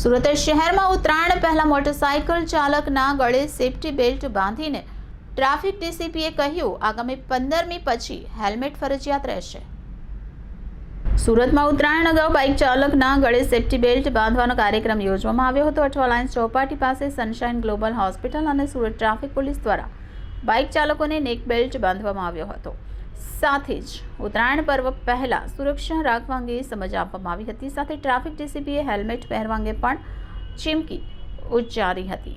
સુરત શહેરમાં ઉત્તરાયણ પહેલા મોટરસાયકલ ચાલકના ગળે સેફટી બેલ્ટ બાંધીને ટ્રાફિક ડીસીપીએ કહ્યું, આગામી પંદરમી પછી હેલ્મેટ ફરજિયાત રહેશે. સુરતમાં ઉત્તરાયણ અગાઉ બાઇક ચાલકના ગળે સેફટી બેલ્ટ બાંધવાનો કાર્યક્રમ યોજવામાં આવ્યો હતો. અઠવાલાયન્સ ચોપાટી પાસે સનશાઇન ગ્લોબલ હોસ્પિટલ અને સુરત ટ્રાફિક પોલીસ દ્વારા બાઇક ચાલકોને નેક બેલ્ટ બાંધવામાં આવ્યો હતો. સાથે જ ઉત્તરાયણ પર્વ પહેલાં સુરક્ષા રાખવા અંગે સમજ આપવામાં આવી હતી. સાથે ટ્રાફિક ડીસીપીએ હેલ્મેટ પહેરવા અંગે પણ ચીમકી ઉચ્ચારી હતી.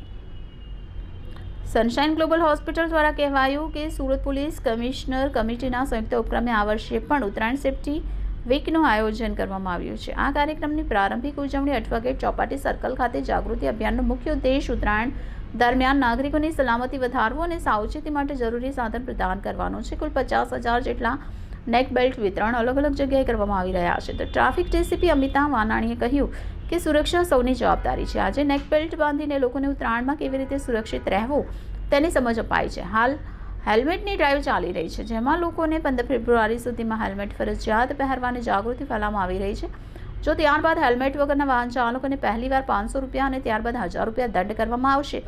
સનશાઇન ગ્લોબલ હોસ્પિટલ દ્વારા કહેવાયું કે સુરત પોલીસ કમિશનર કમિટીના સંયુક્ત ઉપક્રમે આ વર્ષે પણ ઉત્તરાયણ સેફટી વીકનું આયોજન કરવામાં આવ્યું છે. આ કાર્યક્રમની પ્રારંભિક ઉજવણી અઠવા ગેટ ચોપાટી સર્કલ ખાતે જાગૃતિ અભિયાનનો મુખ્ય ઉદ્દેશ ઉત્તરાયણ દરમિયાન નાગરિકોની સલામતી વધારવો અને સાવચેતી માટે જરૂરી સાધન પ્રદાન કરવાનો છે. કુલ પચાસ હજાર જેટલા નેક બેલ્ટ વિતરણ અલગ અલગ જગ્યાએ કરવામાં આવી રહ્યા છે. તો ટ્રાફિક ડીસીપી અમિતા વાનાણીએ કહ્યું કે સુરક્ષા સૌની જવાબદારી છે. આજે નેક બેલ્ટ બાંધીને લોકોને ઉત્તરાયણમાં કેવી રીતે સુરક્ષિત રહેવું તેની સમજ અપાઈ છે. હાલ હેલ્મેટની ડ્રાઈવ ચાલી રહી છે, જેમાં લોકોને પંદર ફેબ્રુઆરી સુધીમાં હેલ્મેટ ફરજિયાત પહેરવાની જાગૃતિ ફેલાવવામાં આવી રહી છે. જો ત્યારબાદ હેલ્મેટ વગરના વાહન ચાલકોને પહેલીવાર પાંચસો રૂપિયા અને ત્યારબાદ હજાર રૂપિયા દંડ કરવામાં આવશે.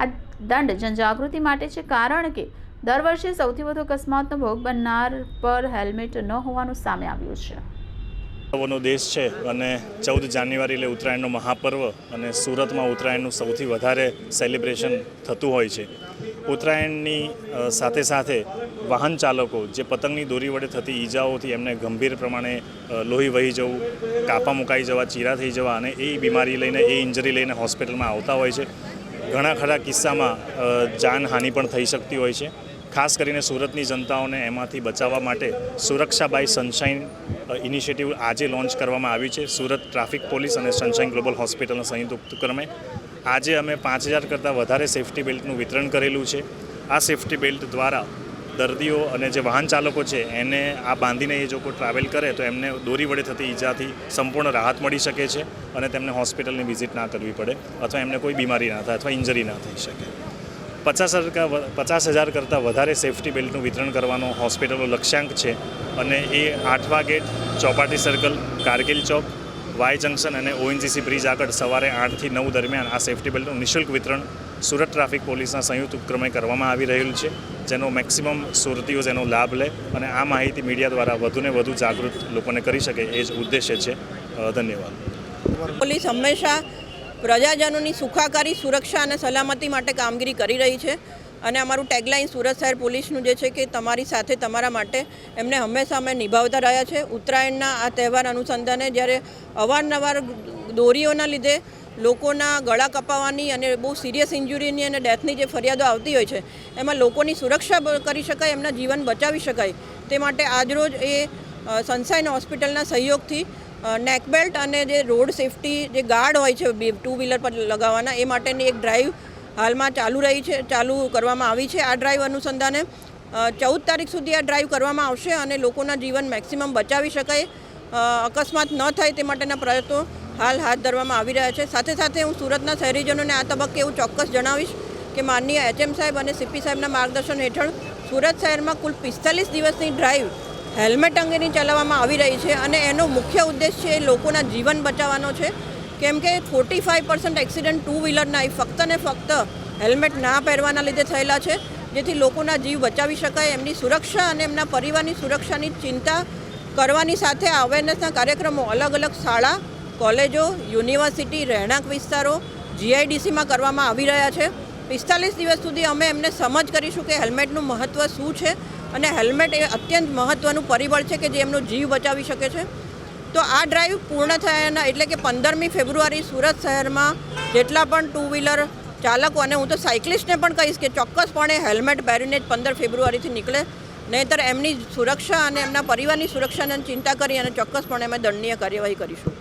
આ દંડ જનજાગૃતિ માટે છે, કારણ કે દર વર્ષે સૌથી વધુ અકસ્માતનો ભોગ બનનાર પર હેલ્મેટ ન હોવાનું સામે આવ્યું છે. નો દેશ છે અને ચૌદ જાન્યુઆરી એટલે ઉત્તરાયણનો મહાપર્વ અને સુરતમાં ઉત્તરાયણનું સૌથી વધારે સેલિબ્રેશન થતું હોય છે. ઉત્તરાયણની સાથે સાથે વાહન ચાલકો જે પતંગની દોરી વડે થતી ઈજાઓથી એમને ગંભીર પ્રમાણે લોહી વહી જવું, કાપા મુકાઈ જવા, ચીરા થઈ જવા અને એ બીમારી લઈને, એ ઇન્જરી લઈને હોસ્પિટલમાં આવતા હોય છે. ઘણા ખરા કિસ્સામાં જાનહાનિ પણ થઈ શકતી હોય છે. ખાસ કરીને સુરતની જનતાઓને એમાંથી બચાવવા માટે સુરક્ષા બાય સનશાઇન ઇનિશિયેટિવ આજે લોન્ચ કરવામાં આવી છે. સુરત ટ્રાફિક પોલીસ અને સનશાઇન ગ્લોબલ હોસ્પિટલના સંયુક્ત ઉપક્રમે આજે અમે પાંચ હજાર કરતાં વધારે સેફટી બેલ્ટનું વિતરણ કરેલું છે. આ સેફટી બેલ્ટ દ્વારા દર્દીઓ અને જે વાહન ચાલકો છે, એને આ બાંધીને એ લોકો ટ્રાવેલ કરે તો એમને દોરી વડે થતી ઈજાથી સંપૂર્ણ રાહત મળી શકે છે અને તેમને હોસ્પિટલની વિઝિટ ના કરવી પડે અથવા એમને કોઈ બીમારી ના થાય અથવા ઇન્જરી ના થઈ શકે. પચાસ પચાસ હજાર કરતાં વધારે સેફટી બેલ્ટનું વિતરણ કરવાનો હોસ્પિટલનો લક્ષ્યાંક છે અને એ Athwa gate Chopati circle Kargil Chowk Y junction અને ઓએનજીસી બ્રિજ આગળ સવારે આઠથી નવ દરમિયાન આ સેફટી બેલ્ટનું નિઃશુલ્ક વિતરણ સુરત ટ્રાફિક પોલીસના સંયુક્ત ઉપક્રમે કરવામાં આવી રહ્યું છે, જેનો મેક્સિમમ સુરતીઓ જેનો લાભ લે અને આ માહિતી મીડિયા દ્વારા વધુને વધુ જાગૃત લોકોને કરી શકે એ જ ઉદ્દેશ્ય છે. ધન્યવાદ. પોલીસ હંમેશા પ્રજાજનોની સુખાકારી, સુરક્ષા અને સલામતી માટે કામગીરી કરી રહી છે. અને અમારું ટેગલાઇન સુરત શહેર પોલીસનું જે છે કે તમારી સાથે તમારા માટે એમને હંમેશા અમે નિભાવતા રહ્યા છે. ઉત્તરાયણના આ તહેવાર અનુસંધાને જ્યારે અવારનવાર દોરીઓના લીધે લોકોના ગળા કપાવવાની અને બહુ સિરિયસ ઇન્જુરીની અને ડેથની જે ફરિયાદો આવતી હોય છે, એમાં લોકોની સુરક્ષા કરી શકાય, એમના જીવન બચાવી શકાય, તે માટે આજરોજ એ સનસાઇન હોસ્પિટલના સહયોગથી નેક બેલ્ટ અને જે રોડ સેફટી જે ગાર્ડ હોય છે ટુ વ્હીલર પર લગાવવાના, એ માટેની એક ડ્રાઈવ હાલમાં ચાલુ રહી છે, ચાલુ કરવામાં આવી છે આ ડ્રાઈવ અનુસંધાને. ચૌદ તારીખ સુધી આ ડ્રાઈવ કરવામાં આવશે અને લોકોના જીવન મેક્સિમમ બચાવી શકાય. અકસ્માત ન થાય તે માટેના પ્રયત્નો હાલ હાથ ધરવામાં આવી રહ્યા છે. સાથે સાથે હું સુરતના શહેરીજનોને આ તબક્કે એવું ચોક્કસ જણાવીશ કે માનનીય એચએમ સાહેબ અને સીપી સાહેબના માર્ગદર્શન હેઠળ સુરત શહેરમાં કુલ પિસ્તાલીસ દિવસની ડ્રાઈવ હેલ્મેટ અંગેની ચલાવવામાં આવી રહી છે અને એનો મુખ્ય ઉદ્દેશ છે લોકોના જીવન બચાવવાનો છે. કેમ કે forty five percent accident two વ્હીલરના એ ફક્ત ને ફક્ત હેલ્મેટ ના પહેરવાના લીધે થયેલા છે, જેથી લોકોના જીવ બચાવી શકાય, એમની સુરક્ષા અને એમના પરિવારની સુરક્ષાની ચિંતા કરવાની સાથે અવેરનેસના કાર્યક્રમો અલગ અલગ શાળા, કોલેજો, યુનિવર્સિટી, રહેણાંક વિસ્તારો જીઆઈડીસીમાં કરવામાં આવી રહ્યા છે. પિસ્તાલીસ દિવસ સુધી અમે એમને સમજ કરીશું કે હેલ્મેટનું મહત્ત્વ શું છે અને હેલ્મેટ એ અત્યંત મહત્ત્વનું પરિબળ છે કે જે એમનો જીવ બચાવી શકે છે. તો આ ડ્રાઈવ પૂર્ણ થયાના એટલે કે પંદરમી ફેબ્રુઆરી સુરત શહેરમાં જેટલા પણ ટુ વ્હીલર ચાલકો અને હું તો સાયકલિસ્ટને પણ કહીશ કે ચોક્કસપણે હેલ્મેટ પહેરીને જ પંદર ફેબ્રુઆરીથી નીકળે, નહીંતર એમની સુરક્ષા અને એમના પરિવારની સુરક્ષાની ચિંતા કરી અને ચોક્કસપણે અમે દંડનીય કાર્યવાહી કરીશું.